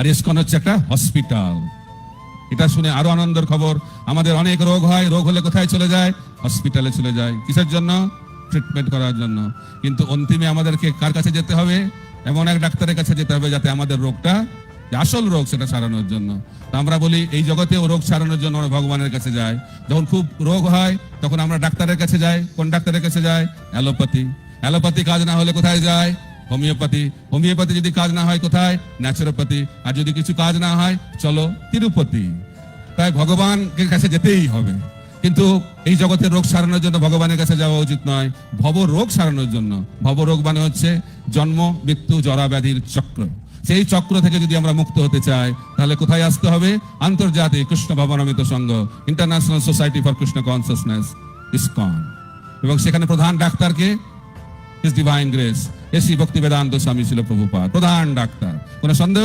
আর ISKCON হচ্ছে একটা hospital এটা শুনে আরও আনন্দের খবর। আমাদের অনেক রোগ হয়, রোগ হলে কোথায় চলে যায়? হসপিটালে চলে যায়। কিসের জন্য? ট্রিটমেন্ট করার জন্য। কিন্তু অন্তিমে আমাদেরকে কার কাছে যেতে হবে? এমন এক ডাক্তারের কাছে যেতে হবে যাতে আমাদের রোগটা আসল রোগ সেটা সারানোর জন্য। আমরা বলি, এই জগতেও রোগ সারানোর জন্য আমরা ভগবানের কাছে যাই। যখন খুব রোগ হয়, তখন আমরা ডাক্তারের কাছে যাই। কোন ডাক্তারের কাছে যাই? অ্যালোপ্যাথি। অ্যালোপ্যাথি কাজ না হলে কোথায় যায়? হোমিওপ্যাথি হোমিওপ্যাথি যদি কাজ না হয় কোথায়? ন্যাচুরোপ্যাথি। আর যদি কিছু কাজ না হয়, চলো তিরুপতি। তাই ভগবানের কাছে যেতেই হবে। কিন্তু এই জগতে রোগ সারানোর জন্য ভগবানের কাছে যাওয়া উচিত নয়। ভব রোগ সারানোর জন্য। ভব রোগ মানে হচ্ছে জন্ম, মৃত্যু, জরা ব্যাধির চক্র। সেই চক্র থেকে যদি আমরা মুক্ত হতে চাই, তাহলে কোথায় আসতে হবে? আন্তর্জাতিক কৃষ্ণ ভবনমিত সংঘ international society for Krishna consciousness, ISKCON. এবং সেখানে প্রধান ডাক্তারকে হিস ডিভাইন গ্রেস এসি ভক্তি বেদান্ত স্বামী ছিল প্রভুপাদ প্রধান ডাক্তার কোন সন্দেহ?